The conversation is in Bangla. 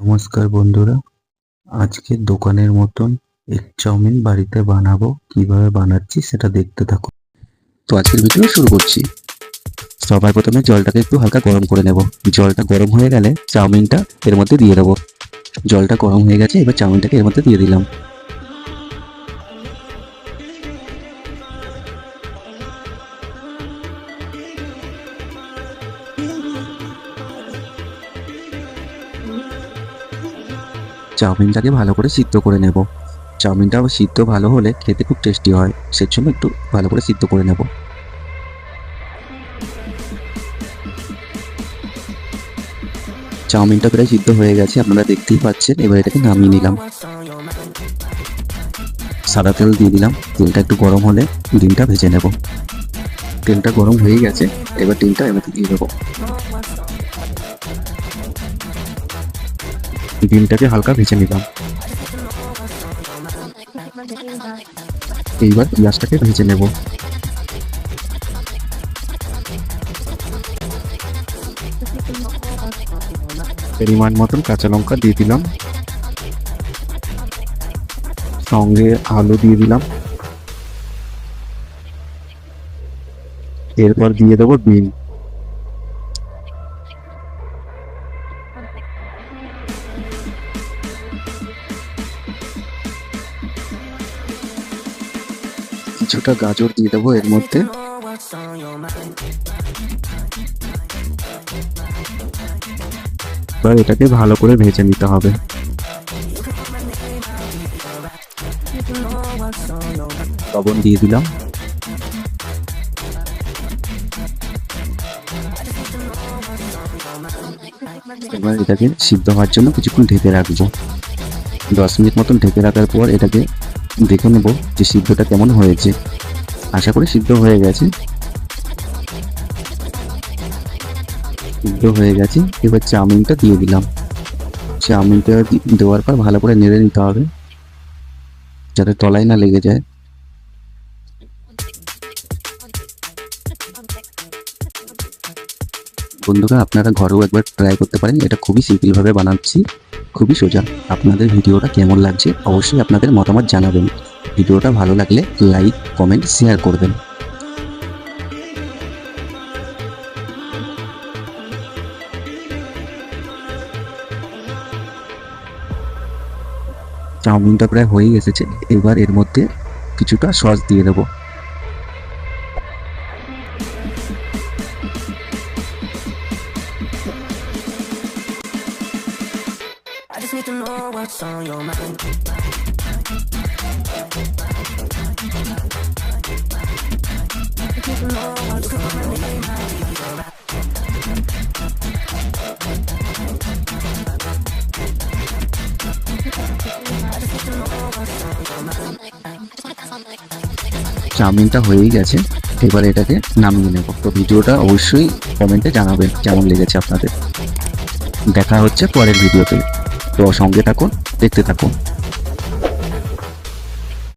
নমস্কার বন্ধুরা, আজকে দোকানের মতন এক চাউমিন বাড়িতে বানাবো, কীভাবে বানাচ্ছি সেটা দেখতে থাকো তো আজকের ভিডিও শুরু করছি। সবার প্রথমে জলটাকে একটু হালকা গরম করে নেব। জলটা গরম হয়ে গেলে চাউমিনটা এর মধ্যে দিয়ে দেবো। জলটা গরম হয়ে গেছে, এবার চাউমিনটাকে এর মধ্যে দিয়ে দিলাম। চাউমিনটাকে ভালো করে সিদ্ধ করে নেব। চাউমিনটা সিদ্ধ ভালো হলে খেতে খুব টেস্টি হয় সের জন্য একটু ভালো করে সিদ্ধ করে নেব। চাউমিনটা প্রায় সিদ্ধ হয়ে গেছে, আপনারা দেখতেই পাচ্ছেন, এবার এটাকে নামিয়ে নিলাম। সাদা তেল দিয়ে দিলাম, তেলটা একটু গরম হলে ডিমটা ভেজে নেব। তেলটা গরম হয়ে গেছে, এবার ডিমটা মধ্যে দিয়ে দেবো। ডিমটাকে হালকা ভেজে নিলাম। এইবার পেঁয়াজটাকে ভেজে নেব। পরিমাণ মতন কাঁচা লঙ্কা দিয়ে দিলাম। সঙ্গে আলু দিয়ে দিলাম। এরপর দিয়ে দেবো বিন। কিছুটা গাজর দিয়ে দেবো এর মধ্যে। এবার এটাকে ভালো করে ভেজে নিতে হবে। লবণ দিয়ে দিলাম। এবার এটাকে সিদ্ধ হওয়ার জন্য কিছুক্ষণ ঢেকে রাখব। দশ মিনিট মতন ঢেকে রাখার পর এটাকে দেখে নেব যে সিদ্ধটা কেমন হয়েছে। আশা করি সিদ্ধ হয়ে গেছে। সিদ্ধ হয়ে গেছে। এবার চাউমিনটা দিয়ে দিলাম। চাউমিনটা দেওয়ার পর ভালো করে নেড়ে নিতে হবে। যাতে তলায় না লেগে যায়। বন্ধুরা, আপনারা ঘরেও একবার ট্রাই করতে পারেন। এটা খুবই সিম্পলভাবে বানাচ্ছি। খুবই সোজা। আপনাদের ভিডিওটা কেমন লাগছে অবশ্যই আপনাদের মতামত জানাবেন। ভিডিওটা ভালো লাগলে লাইক কমেন্ট শেয়ার করবেন। চাউমিনটা প্রায় হয়ে এসেছে। এবার এর মধ্যে কিছুটা সস দিয়ে দেবো। Need to know what's on your mind. চাউমিনটা হয়েই গেছে। এবার এটাকে নামিয়ে নেব। তো ভিডিওটা অবশ্যই কমেন্টে জানাবেন কেমন লেগেছে আপনাদের। দেখা হচ্ছে পরের ভিডিওতে। তো সঙ্গে থাকুন দেখতে থাকুন।